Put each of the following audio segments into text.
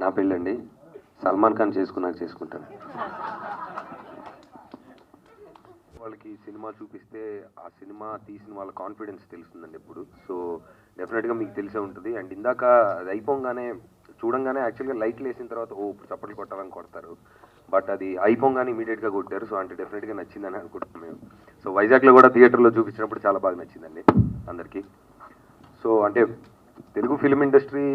నా పెళ్ళండి. సల్మాన్ ఖాన్ చేసుకున్నాక చేసుకుంటాను. వాళ్ళకి సినిమా చూపిస్తే ఆ సినిమా తీసిన వాళ్ళ కాన్ఫిడెన్స్ తెలుస్తుందండి ఇప్పుడు సో డెఫినెట్గా మీకు తెలిసే ఉంటుంది. అండ్ ఇందాక అది అయిపోగానే చూడంగానే యాక్చువల్గా లైట్లు వేసిన తర్వాత ఓ ఇప్పుడు చప్పట్లు కొట్టాలని కొడతారు. బట్ అది అయిపోగానే ఇమీడియట్గా కొట్టారు. సో అంటే డెఫినెట్గా నచ్చిందని అనుకుంటున్నాం మేము. సో వైజాగ్లో కూడా థియేటర్లో చూపించినప్పుడు చాలా బాగా నచ్చిందండి అందరికీ. సో అంటే తెలుగు ఫిలిం ఇండస్ట్రీ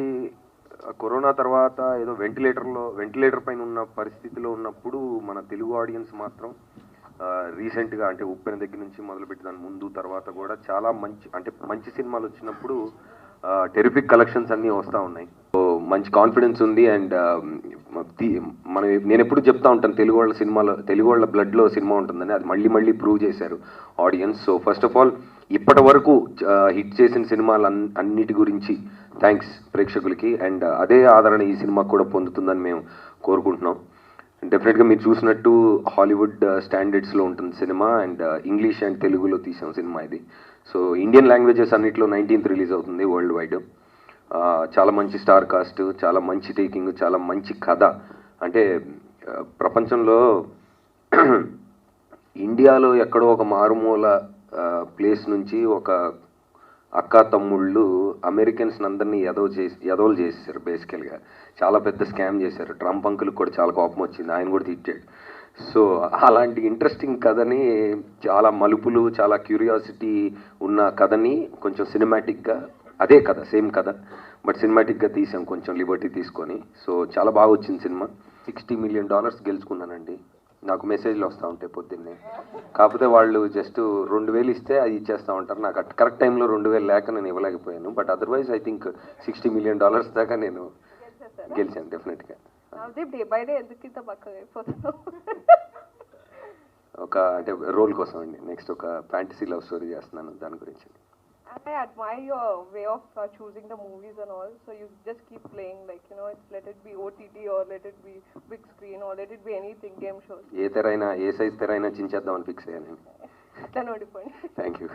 కరోనా తర్వాత ఏదో వెంటిలేటర్లో వెంటిలేటర్ పైన ఉన్న పరిస్థితిలో ఉన్నప్పుడు మన తెలుగు ఆడియన్స్ మాత్రం రీసెంట్గా అంటే ఉప్పెన దగ్గర నుంచి మొదలుపెట్టి దాని ముందు తర్వాత కూడా చాలా మంచి అంటే మంచి సినిమాలు వచ్చినప్పుడు టెరిఫిక్ కలెక్షన్స్ అన్నీ వస్తూ ఉన్నాయి. సో మంచి కాన్ఫిడెన్స్ ఉంది అండ్ మనం నేను ఎప్పుడు చెప్తా ఉంటాను తెలుగు వాళ్ళ సినిమాలో తెలుగు వాళ్ళ బ్లడ్లో సినిమా ఉంటుందని అది మళ్ళీ మళ్ళీ ప్రూవ్ చేశారు audience. So first of all ఇప్పటి వరకు హిట్ చేసిన సినిమాలు అన్- అన్నిటి గురించి థ్యాంక్స్ ప్రేక్షకులకి. అండ్ అదే ఆదరణ ఈ సినిమాకు కూడా పొందుతుందని మేము కోరుకుంటున్నాం. డెఫినెట్గా మీరు చూసినట్టు హాలీవుడ్ స్టాండర్డ్స్లో ఉంటుంది సినిమా. అండ్ ఇంగ్లీష్ అండ్ తెలుగులో తీసిన సినిమా ఇది. సో ఇండియన్ లాంగ్వేజెస్ అన్నింటిలో నైన్టీన్త్ రిలీజ్ అవుతుంది వరల్డ్ వైడ్ చాలా మంచి స్టార్ కాస్ట్ చాలా మంచి టేకింగ్ చాలా మంచి కథ. అంటే ప్రపంచంలో ఇండియాలో ఎక్కడో ఒక మారుమూల ప్లేస్ నుంచి ఒక అక్క తమ్ముళ్ళు అమెరికన్స్ అందరినీ ఎదవ చేసి ఎదవలు చేసేసారు బేసికల్గా. చాలా పెద్ద స్కామ్ చేశారు. ట్రంప్ అంకుల్కి కూడా చాలా కోపం వచ్చింది. ఆయన కూడా తిట్టాడు. సో అలాంటి ఇంట్రెస్టింగ్ కథని చాలా మలుపులు చాలా క్యూరియాసిటీ ఉన్న కథని కొంచెం సినిమాటిక్గా అదే కథ సేమ్ కథ బట్ సినిమాటిక్గా తీసాం కొంచెం లిబర్టీ తీసుకొని. సో చాలా బాగా వచ్చింది సినిమా. సిక్స్టీ మిలియన్ డాలర్స్ గెలుచుకున్నానండి. నాకు మెసేజ్లు వస్తూ ఉంటాయి పొద్దున్నే. కాకపోతే వాళ్ళు జస్ట్ రెండు వేలు ఇస్తే అది ఇచ్చేస్తూ ఉంటారు. నాకు అట్ కరెక్ట్ టైంలో రెండు వేలు లేక నేను ఇవ్వలేకపోయాను. But otherwise I think sixty million dollars దాకా నేను గెలిచాను డెఫినెట్గా ఒక అంటే రోల్ కోసం అండి. నెక్స్ట్ ఒక ఫ్యాంటసీ లవ్ స్టోరీ చేస్తున్నాను దాని గురించి. I admire your way of uh, choosing the movies and all. So you just keep playing, like you know, it's let it be OTT or let it be big screen or let it be anything, game shows. ఏ తెరైనా ఏ size తెరైనా చించేద్దామని fix అయ్యాను అట్లా నోడిపోయింది thank you